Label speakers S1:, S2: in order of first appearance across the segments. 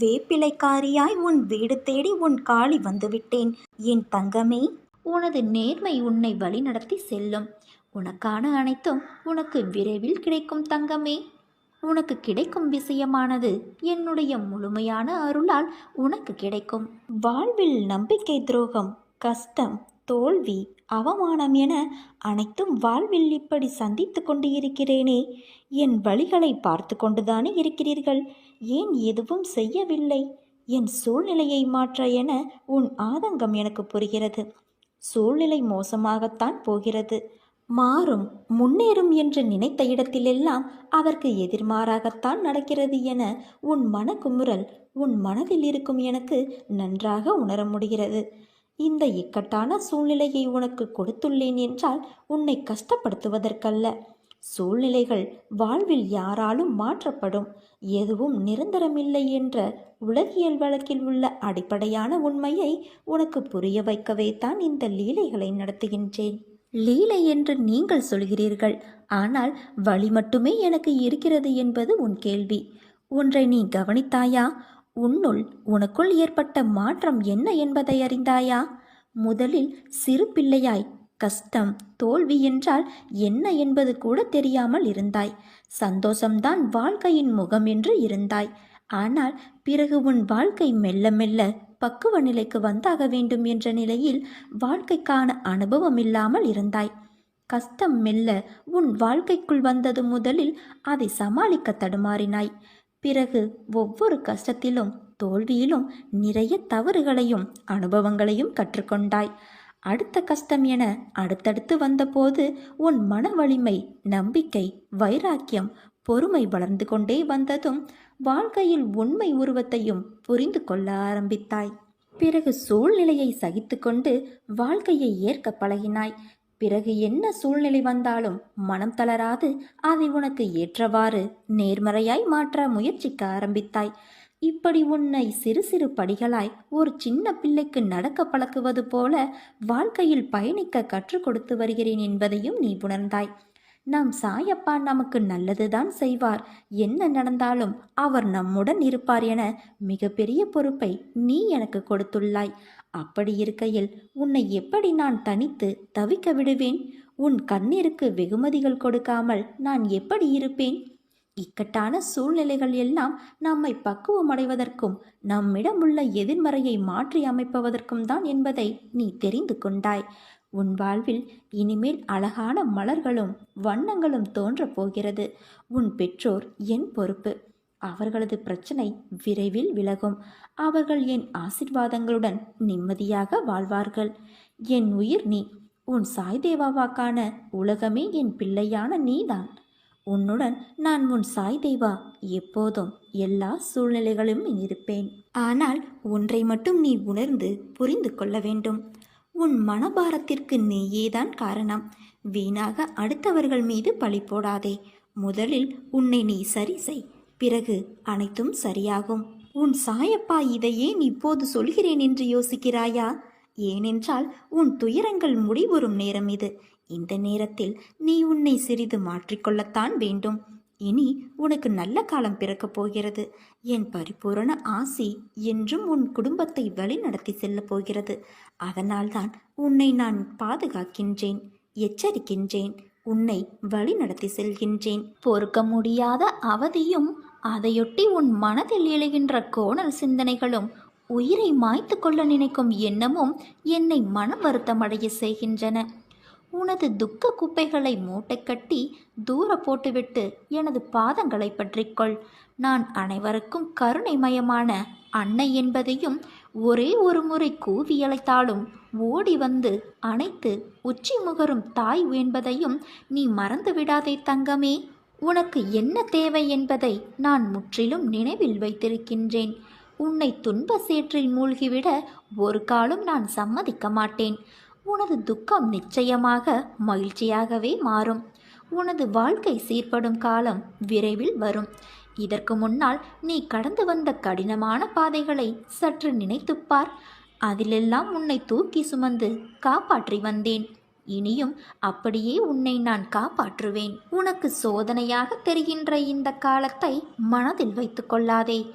S1: வேப்பிலைக்காரியாய் உன் வீடு தேடி உன் காளி வந்துவிட்டேன். என் தங்கமே
S2: உனது நேர்மை உன்னை வழிநடத்தி செல்லும். உனக்கான அனைத்தும் உனக்கு விரைவில் கிடைக்கும் தங்கமே. உனக்கு கிடைக்கும் விஷயமானது என்னுடைய முழுமையான அருளால் உனக்கு கிடைக்கும்.
S1: வாழ்வில் நம்பிக்கை துரோகம் கஷ்டம் தோல்வி அவமானம் என அனைத்தும் வாழ்வில் இப்படி சந்தித்து கொண்டு இருக்கிறேனே என் வழிகளை பார்த்து கொண்டுதானே இருக்கிறீர்கள்? ஏன் எதுவும் செய்யவில்லை? என் சூழ்நிலையை மாற்ற என உன் ஆதங்கம் எனக்கு புரிகிறது. சூழ்நிலை மோசமாகத்தான் போகிறது. மாறும் முன்னேறும் என்று நினைத்த இடத்திலெல்லாம் அதற்கு எதிர்மாறாகத்தான் நடக்கிறது என உன் மனக்குமுறல் உன் மனதில் இருக்கும் எனக்கு நன்றாக உணர முடிகிறது. இந்த இக்கட்டான சூழ்நிலையை உனக்கு கொடுத்துள்ளேன் என்றால் உன்னை கஷ்டப்படுத்துவதற்கல்ல. சூழ்நிலைகள் வாழ்வில் யாராலும் மாற்றப்படும். எதுவும் நிரந்தரமில்லை என்ற உலகியல் வழக்கில் உள்ள அடிப்படையான உண்மையை உனக்கு புரிய வைக்கவே தான் இந்த லீலைகளை நடத்துகின்றேன். லீலை என்று நீங்கள் சொல்கிறீர்கள். ஆனால் வழி மட்டுமே எனக்கு இருக்கிறது என்பது உன் கேள்வி. ஒன்றை நீ கவனித்தாயா? உன்னுள் உனக்குள் ஏற்பட்ட மாற்றம் என்ன என்பதை அறிந்தாயா? முதலில் சிறு பிள்ளையாய் கஷ்டம் தோல்வி என்றால் என்ன என்பது கூட தெரியாமல் இருந்தாய். சந்தோஷம்தான் வாழ்க்கையின் முகம் என்று இருந்தாய். ஆனால் பிறகு உன் வாழ்க்கை மெல்ல மெல்ல பக்குவ நிலைக்கு வந்தாக வேண்டும் என்ற நிலையில் வாழ்க்கைக்கான அனுபவம் இல்லாமல் இருந்தாய். கஷ்டம் மெல்ல உன் வாழ்க்கைக்குள் வந்தது முதலில் அதை சமாளிக்க தடுமாறினாய். பிறகு ஒவ்வொரு கஷ்டத்திலும் தோல்வியிலும் நிறைய தவறுகளையும் அனுபவங்களையும் கற்றுக்கொண்டாய். அடுத்த கஷ்டம் என அடுத்தடுத்து வந்தபோது உன் மன வலிமை நம்பிக்கை வைராக்கியம் பொறுமை வளர்ந்து கொண்டே வந்ததும் வாழ்க்கையில் உண்மை உருவத்தையும் புரிந்து கொள்ள ஆரம்பித்தாய். பிறகு சூழ்நிலையை சகித்துக்கொண்டு வாழ்க்கையை ஏற்க பழகினாய். பிறகு என்ன சூழ்நிலை வந்தாலும் மனம் தளராது அதை உனக்கு ஏற்றவாறு நேர்மறையாய் மாற்ற முயற்சிக்க ஆரம்பித்தாய். இப்படி உன்னை சிறு சிறு படிகளாய் ஒரு சின்ன பிள்ளைக்கு நடக்க பழக்குவது போல வாழ்க்கையில் பயணிக்க கற்றுக் கொடுத்து வருகிறேன் என்பதையும் நீ உணர்ந்தாய். நம் சாயப்பா நமக்கு நல்லதுதான் செய்வார். என்ன நடந்தாலும் அவர் நம்முடன் இருப்பார் என மிகப்பெரிய பொறுப்பை நீ எனக்கு கொடுத்துள்ளாய். அப்படி இருக்கையில் உன்னை எப்படி நான் தனித்து தவிக்க விடுவேன்? உன் கண்ணீருக்கு வெகுமதிகள் கொடுக்காமல் நான் எப்படி இருப்பேன்? இக்கட்டான சூழ்நிலைகள் எல்லாம் நம்மை பக்குவமடைவதற்கும் நம்மிடம் உள்ள எதிர்மறையை மாற்றி அமைப்பதற்கும் தான் என்பதை நீ தெரிந்து கொண்டாய். உன் வாழ்வில் இனிமேல் அழகான மலர்களும் வண்ணங்களும் தோன்றப் போகிறது. உன் பெற்றோர் என் பொறுப்பு. அவர்களது பிரச்சனை விரைவில் விலகும். அவர்கள் என் ஆசிர்வாதங்களுடன் நிம்மதியாக வாழ்வார்கள். என் உயிர் நீ. உன் சாய்தேவாவாக்கான உலகமே என் பிள்ளையான நீதான். உன்னுடன் நான் உன் சாய் தேவா. எப்போதும் எல்லா சூழ்நிலைகளும் இருப்பேன். ஆனால் ஒன்றை மட்டும் நீ உணர்ந்து புரிந்து கொள்ள வேண்டும். உன் மனபாரத்திற்கு நீயேதான் காரணம். வீணாக அடுத்தவர்கள் மீது பழி போடாதே. முதலில் உன்னை நீ சரி செய். பிறகு அனைத்தும் சரியாகும். உன் சாயப்பா இதையே நீ இப்போது சொல்கிறேன் என்று யோசிக்கிறாயா? ஏனென்றால் உன் துயரங்கள் முடிவுறும் நேரம் இது. இந்த நேரத்தில் நீ உன்னை சிறிது மாற்றிக்கொள்ளத்தான் வேண்டும். இனி உனக்கு நல்ல காலம் பிறக்கப் போகிறது. என் பரிபூரண ஆசி என்றும் உன் குடும்பத்தை வழி நடத்தி செல்லப் போகிறது. அதனால்தான் உன்னை நான் பாதுகாக்கின்றேன் எச்சரிக்கின்றேன் உன்னை வழி நடத்தி செல்கின்றேன். பொறுக்க முடியாத அவதியும் அதையொட்டி உன் மனதில் எழுகின்ற கோணல் சிந்தனைகளும் உயிரை மாய்த்து கொள்ள நினைக்கும் எண்ணமும் என்னை மனம் வருத்தமடைய செய்கின்றன. உனது துக்க குப்பைகளை மூட்டை கட்டி தூர போட்டுவிட்டு எனது பாதங்களை பற்றிக்கொள். நான் அனைவருக்கும் கருணைமயமான அன்னை என்பதையும் ஒரே ஒரு முறை கூவி அழைத்தாலும் ஓடி வந்து அணைத்து உச்சி முகரும் தாய் என்பதையும் நீ மறந்து விடாதே தங்கமே. உனக்கு என்ன தேவை என்பதை நான் முற்றிலும் நினைவில் வைத்திருக்கின்றேன். உன்னை துன்ப சேற்றில் மூழ்கிவிட ஒரு காலம் நான் சம்மதிக்க மாட்டேன். உனது துக்கம் நிச்சயமாக மகிழ்ச்சியாகவே மாறும். உனது வாழ்க்கை சீர்படும் காலம் விரைவில் வரும். இதற்கு முன்னால் நீ கடந்து வந்த கடினமான பாதைகளை சற்று நினைத்துப்பார். அதிலெல்லாம் உன்னை தூக்கி சுமந்து காப்பாற்றி வந்தேன். இனியும் அப்படியே உன்னை நான் காப்பாற்றுவேன். உனக்கு சோதனையாக தெரிகின்ற இந்த காலத்தை மனதில் வைத்துக்கொள்ளாதே கொள்ளாதே.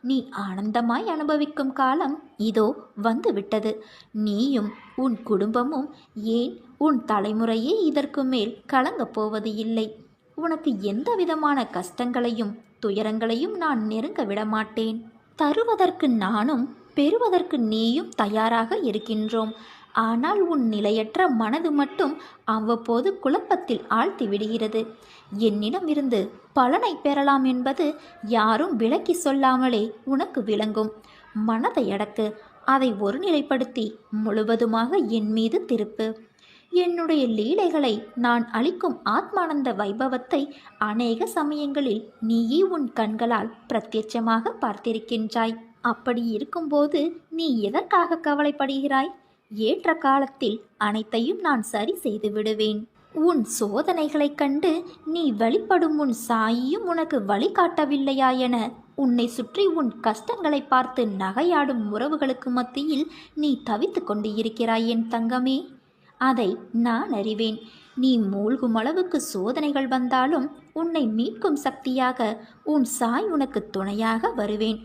S2: நீ ஆனந்தமாய் அனுபவிக்கும் காலம் இதோ வந்துவிட்டது. நீயும் உன் குடும்பமும் ஏன் உன் தலைமுறையே இதற்கு மேல் கலங்கப் போவது இல்லை? உனக்கு எந்த விதமான கஷ்டங்களையும் துயரங்களையும் நான் நெருங்க விடமாட்டேன் தருவதற்கு நானும் பெறுவதற்கு நீயும் தயாராக இருக்கின்றோம். ஆனால் உன் நிலையற்ற மனது மட்டும் அவ்வப்போது குழப்பத்தில் ஆழ்த்தி விடுகிறது என்னிடமிருந்து பலனை பெறலாம் என்பது யாரும் விளக்கி சொல்லாமலே உனக்கு விளங்கும். மனதை அடக்கு. அதை ஒருநிலைப்படுத்தி முழுவதுமாக என் மீது திருப்பு. என்னுடைய லீலைகளை நான் அளிக்கும் ஆத்மானந்த வைபவத்தை அநேக சமயங்களில் நீயே உன் கண்களால் பிரத்யட்சமாக பார்த்திருக்கின்றாய். அப்படி இருக்கும்போது நீ எதற்காக கவலைப்படுகிறாய்? ஏற்ற காலத்தில் அனைத்தையும் நான் சரி செய்து விடுவேன். உன் சோதனைகளைக் கண்டு நீ வழிபடும் உன் சாயியும் உனக்கு வழிகாட்டவில்லையா என உன்னை சுற்றி உன் கஷ்டங்களை பார்த்து நகையாடும் உறவுகளுக்கு மத்தியில் நீ தவித்து கொண்டு இருக்கிறாய் என் தங்கமே. அதை நான் அறிவேன். நீ மூழ்கும் அளவுக்கு சோதனைகள் வந்தாலும் உன்னை மீட்கும் சக்தியாக உன் சாய் உனக்கு துணையாக வருவேன்.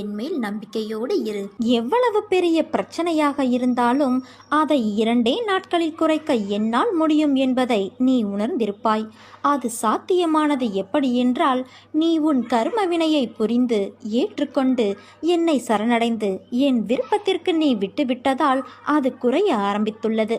S2: என்மேல் நம்பிக்கையோடு இரு.
S1: எவ்வளவு பெரிய பிரச்சனையாக இருந்தாலும் அதை இரண்டே நாட்களில் குறைக்க என்னால் முடியும் என்பதை நீ உணர்ந்திருப்பாய். அது சாத்தியமானது எப்படி என்றால் நீ உன் கர்ம வினையை புரிந்து ஏற்றுக்கொண்டு என்னை சரணடைந்து என் விருப்பத்திற்கு நீ விட்டுவிட்டதால் அது குறைய ஆரம்பித்துள்ளது.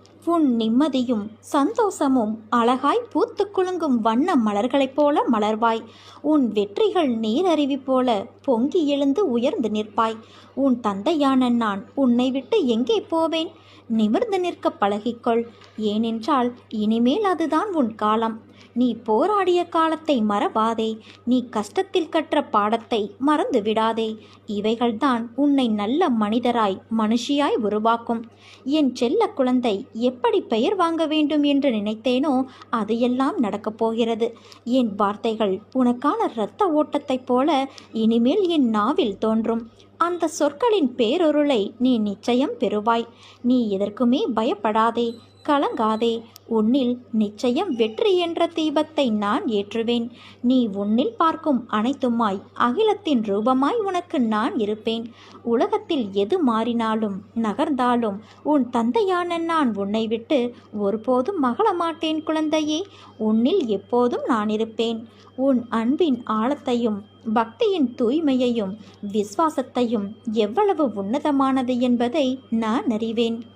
S1: உன் நிம்மதியும் சந்தோஷமும் அழகாய் பூத்து குலுங்கும் வண்ண மலர்களைப் போல மலர்வாய். உன் வெற்றிகள் நீரருவி போல பொங்கி எழுந்து உயர்ந்து நிற்பாய். உன் தந்தையான நான் உன்னை விட்டு எங்கே போவேன்? நிமிர்ந்து நிற்க பழகிக்கொள். ஏனென்றால் இனிமேல் அதுதான் உன் காலம். நீ போராடிய காலத்தை மறவாதே. நீ கஷ்டத்தில் கற்ற பாடத்தை மறந்து விடாதே. இவைகள்தான் உன்னை நல்ல மனிதராய் மனுஷியாய் உருவாக்கும். என் செல்ல குழந்தை எப்படி பெயர் வாங்க வேண்டும் என்று நினைத்தேனோ அது எல்லாம் நடக்கப் போகிறது. என் வார்த்தைகள் உனக்கான இரத்த ஓட்டத்தைப் போல இனிமேல் என் நாவில் தோன்றும். அந்த சொற்களின் பேரொருளை நீ நிச்சயம் பெறுவாய். நீ எதற்குமே பயப்படாதே. கலங்காதே. உன்னில் நிச்சயம் வெற்றி என்ற தீபத்தை நான் ஏற்றுவேன். நீ உன்னில் பார்க்கும் அனைத்துமாய் அகிலத்தின் ரூபமாய் உனக்கு நான் இருப்பேன். உலகத்தில் எது மாறினாலும் நகர்ந்தாலும் உன் தந்தையான நான் உன்னை விட்டு ஒருபோதும் மகள மாட்டேன் குழந்தையே. உன்னில் எப்போதும் நான் இருப்பேன். உன் அன்பின் ஆழத்தையும் பக்தியின் தூய்மையையும் விசுவாசத்தையும் எவ்வளவு உன்னதமானது என்பதை நான் அறிவேன்.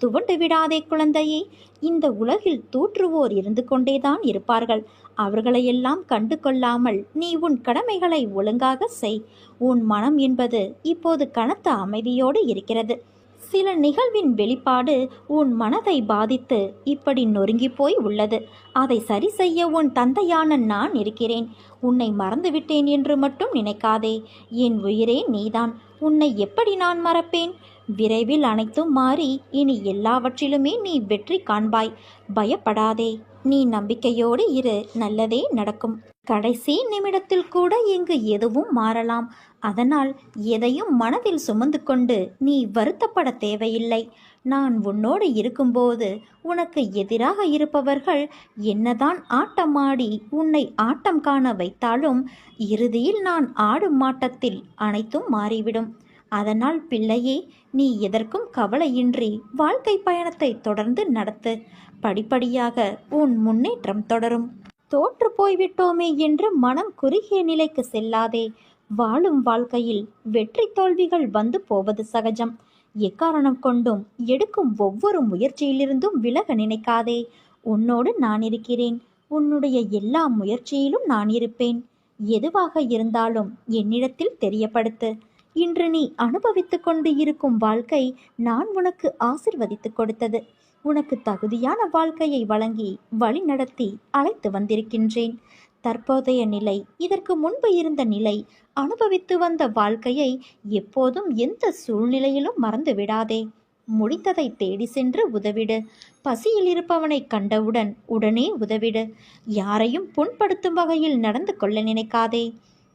S1: துவண்டு விடாதே குழந்தையே. இந்த உலகில் தூற்றுவோர் இருந்து கொண்டேதான் இருப்பார்கள். அவர்களையெல்லாம் கண்டு கொள்ளாமல் நீ உன் கடமைகளை ஒழுங்காக செய். உன் மனம் என்பது இப்போது கனத்த அமைதியோடு இருக்கிறது. சில நிகழ்வின் வெளிப்பாடு உன் மனதை பாதித்து இப்படி நொறுங்கி போய் உள்ளது. அதை சரி செய்ய உன் தந்தையான நான் இருக்கிறேன். உன்னை மறந்துவிட்டேன் என்று மட்டும் நினைக்காதே. என் உயிரே நீதான். உன்னை எப்படி நான் மறப்பேன்? விரைவில் அனைத்தும் மாறி இனி எல்லாவற்றிலுமே நீ வெற்றி காண்பாய். பயப்படாதே. நீ நம்பிக்கையோடு இரு. நல்லதே நடக்கும். கடைசி நிமிடத்தில் கூட இங்கு எதுவும் மாறலாம். அதனால் எதையும் மனதில் சுமந்து கொண்டு நீ வருத்தப்பட தேவையில்லை. நான் உன்னோடு இருக்கும்போது உனக்கு எதிராக இருப்பவர்கள் என்னதான் ஆட்டமாடி உன்னை ஆட்டம் காண வைத்தாலும் இறுதியில் நான் ஆடும் ஆட்டத்தில் அனைத்தும் மாறிவிடும். அதனால் பிள்ளையே நீ எதற்கும் கவலையின்றி வாழ்க்கை பயணத்தை தொடர்ந்து நடத்து. படிப்படியாக உன் முன்னேற்றம் தொடரும். தோற்று போய்விட்டோமே என்று மனம் குறுகிய நிலைக்கு செல்லாதே. வாழும் வாழ்க்கையில் வெற்றி தோல்விகள் வந்து போவது சகஜம். எக்காரணம் கொண்டும் எடுக்கும் ஒவ்வொரு முயற்சியிலிருந்தும் விலக நினைக்காதே. உன்னோடு நான் இருக்கிறேன். உன்னுடைய எல்லா முயற்சியிலும் நான் இருப்பேன். எதுவாக இருந்தாலும் என்னிடத்தில் தெரியப்படுத்து. இன்று நீ அனுபவித்துக் கொண்டு இருக்கும் வாழ்க்கை நான் உனக்கு ஆசிர்வதித்துக் கொடுத்தது. உனக்கு தகுதியான வாழ்க்கையை வழங்கி வழிநடத்தி அழைத்து வந்திருக்கின்றேன். தற்போதைய நிலை இதற்கு முன்பு இருந்த நிலை அனுபவித்து வந்த வாழ்க்கையை எப்போதும் எந்த சூழ்நிலையிலும் மறந்து விடாதே. முடித்ததை தேடி சென்று உதவிடு. பசியில் இருப்பவனை கண்டவுடன் உடனே உதவிடு. யாரையும் புண்படுத்தும் வகையில் நடந்து கொள்ள நினைக்காதே.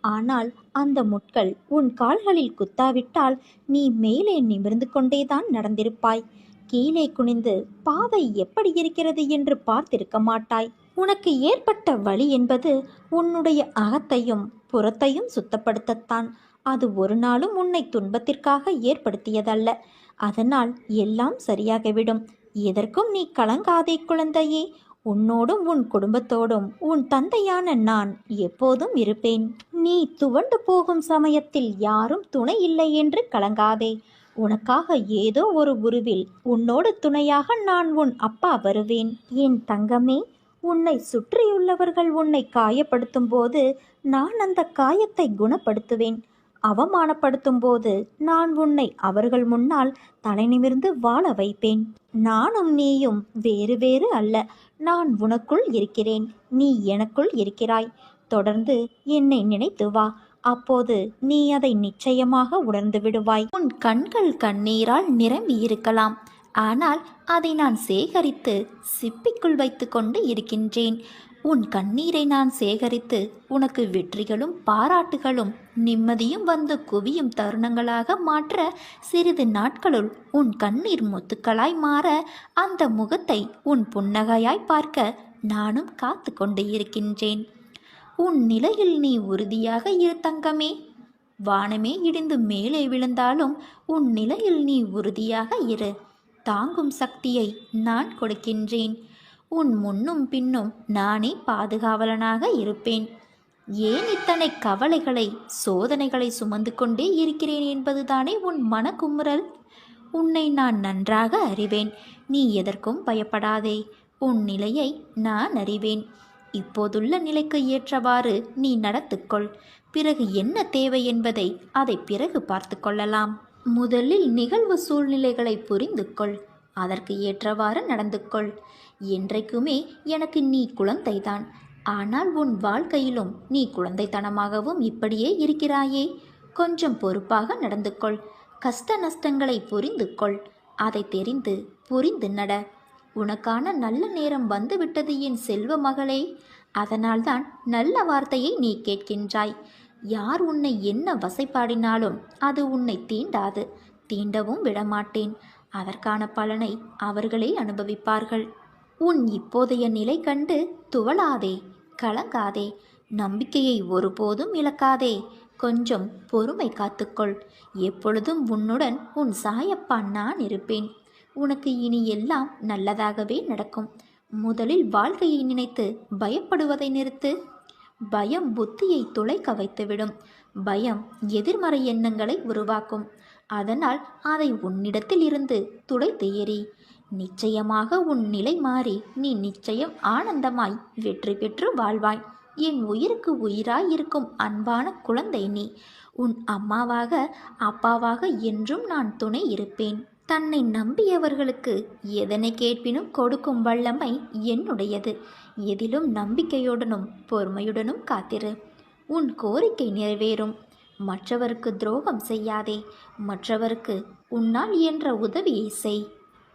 S1: ஆனால் அந்த முட்கள் உன் கால்களில் குத்தாவிட்டால் நீ மேலே நிமிர்ந்து கொண்டேதான் நடந்திருப்பாய். கீழே குனிந்து பாதை எப்படி இருக்கிறது என்று பார்த்திருக்க மாட்டாய். உனக்கு ஏற்பட்ட வழி என்பது உன்னுடைய அகத்தையும் புறத்தையும் சுத்தப்படுத்தத்தான். அது ஒரு நாளும் உன்னை துன்பத்திற்காக ஏற்படுத்தியதல்ல. அதனால் எல்லாம் சரியாகிவிடும். எதற்கும் நீ கலங்காதே குழந்தையே. உன்னோடும் உன் குடும்பத்தோடும் உன் தந்தையான நான் எப்போதும் இருப்பேன். நீ துவண்டு போகும் சமயத்தில் யாரும் துணை இல்லை என்று கலங்காதே. உனக்காக ஏதோ ஒரு உருவில் உன்னோடு துணையாக நான் உன் அப்பா வருவேன். என் தங்கமே உன்னை சுற்றியுள்ளவர்கள் உன்னை காயப்படுத்தும் போது நான் அந்த காயத்தை குணப்படுத்துவேன். அவமானப்படுத்தும் போது நான் உன்னை அவர்கள் முன்னால் தலை நிமிர்ந்து வாழ வைப்பேன். நானும் நீயும் வேறு வேறு அல்ல. நான் உனக்குள் இருக்கிறேன். நீ எனக்குள் இருக்கிறாய். தொடர்ந்து என்னை நினைத்து வா. அப்போது நீ அதை நிச்சயமாக உணர்ந்து விடுவாய்.
S2: உன் கண்கள் கண்ணீரால் நிரம்பி இருக்கலாம். ஆனால் அதை நான் சேகரித்து சிப்பிக்குள் வைத்துக்கொண்டு இருக்கின்றேன். உன் கண்ணீரை நான் சேகரித்து உனக்கு வெற்றிகளும் பாராட்டுகளும் நிம்மதியும் வந்து குவியும் தருணங்களாக மாற்ற சிறிது நாட்களுள் உன் கண்ணீர் முத்துக்களாய் மாற அந்த முகத்தை உன் புன்னகையாய் பார்க்க நானும் காத்து கொண்டு இருக்கின்றேன். உன் நிலையில் நீ உறுதியாக இரு தங்கமே. வானமே இடிந்து மேலே விழுந்தாலும் உன் நிலையில் நீ உறுதியாக இரு. தாங்கும் சக்தியை நான் கொடுக்கின்றேன். உன் முன்னும் பின்னும் நானே பாதுகாவலனாக இருப்பேன். ஏன் இத்தனை கவலைகளை சோதனைகளை சுமந்து கொண்டே இருக்கிறேன் என்பதுதானே உன் மனக்குமுறல்? உன்னை நான் நன்றாக அறிவேன். நீ எதற்கும் பயப்படாதே. உன் நிலையை நான் அறிவேன். இப்போதுள்ள நிலைக்கு ஏற்றவாறு நீ நடத்துக்கொள். பிறகு என்ன தேவை என்பதை அதை பிறகு பார்த்து கொள்ளலாம். முதலில் நிகழ்வு சூழ்நிலைகளை புரிந்து கொள் அதற்கு ஏற்றவாறு நடந்து கொள் என்றைக்குமே எனக்கு நீ குழந்தைதான். ஆனால் உன் வாழ்க்கையிலும் நீ குழந்தைத்தனமாகவும் இப்படியே இருக்கிறாயே. கொஞ்சம் பொறுப்பாக நடந்து கொள் கஷ்ட நஷ்டங்களை புரிந்து கொள் அதை தெரிந்து புரிந்து நட. உனக்கான நல்ல நேரம் வந்துவிட்டது என் செல்வ மகளே. அதனால்தான் நல்ல வார்த்தையை நீ கேட்கின்றாய். யார் உன்னை என்ன வசைப்பாடினாலும் அது உன்னை தீண்டாது. தீண்டவும் விடமாட்டேன். அதற்கான பலனை அவர்களே அனுபவிப்பார்கள். உன் இப்போதைய நிலை கண்டு துவளாதே கலங்காதே நம்பிக்கையை ஒருபோதும் இழக்காதே. கொஞ்சம் பொறுமை காத்துக்கொள். எப்பொழுதும் உன்னுடன் உன் சாயப்பா நான் இருப்பேன். உனக்கு இனி எல்லாம் நல்லதாகவே நடக்கும். முதலில் வாழ்க்கையை நினைத்து பயப்படுவதை நிறுத்து. பயம் புத்தியை துளைக்க வைத்துவிடும். பயம் எதிர்மறை எண்ணங்களை உருவாக்கும். அதனால் அதை உன்னிடத்தில் இருந்து துடைத்து எறி. நிச்சயமாக உன் நிலை மாறி நீ நிச்சயம் ஆனந்தமாய் வெற்றி பெற்று வாழ்வாய். என் உயிருக்கு உயிராய் இருக்கும் அன்பான குழந்தை நீ. உன் அம்மாவாக அப்பாவாக என்றும் நான் துணை இருப்பேன். தன்னை நம்பியவர்களுக்கு எதனை கேட்பினும் கொடுக்கும் வல்லமை என்னுடையது. எதிலும் நம்பிக்கையுடனும் பொறுமையுடனும் காத்திரு. உன் கோரிக்கை நிறைவேறும். மற்றவருக்கு துரோகம் செய்யாதே. மற்றவருக்கு உன்னால் இயன்ற உதவியை செய்.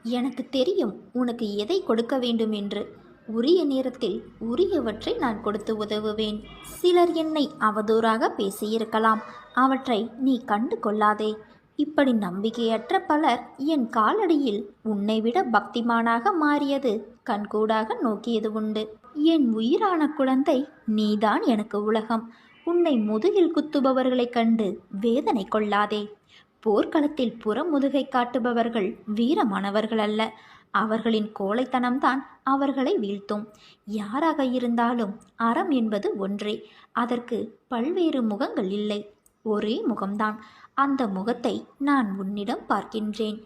S2: எனக்கு தெரியும் உனக்கு எதை கொடுக்க வேண்டும் என்று. உரிய நேரத்தில் உரியவற்றை நான் கொடுத்து உதவுவேன். சிலர் என்னை அவதூறாக பேசியிருக்கலாம். அவற்றை நீ கண்டு கொள்ளாதே. இப்படி நம்பிக்கையற்ற பலர் என் காலடியில் உன்னை விட பக்திமானாக மாறியது கண்கூடாக நோக்கியது உண்டு. என் உயிரான குழந்தை நீதான் எனக்கு உலகம். உன்னை முதுகில் குத்துபவர்களைக் கண்டு வேதனை கொள்ளாதே. போர்க்களத்தில் புறமுதுகை காட்டுபவர்கள் வீரமானவர்கள் அல்ல. அவர்களின் கோழைத்தனம்தான் அவர்களை வீழ்த்தும். யாராக இருந்தாலும் அறம் என்பது ஒன்றே. அதற்கு பல்வேறு முகங்கள் இல்லை. ஒரே முகம்தான். அந்த முகத்தை நான் உன்னிடம் பார்க்கின்றேன்.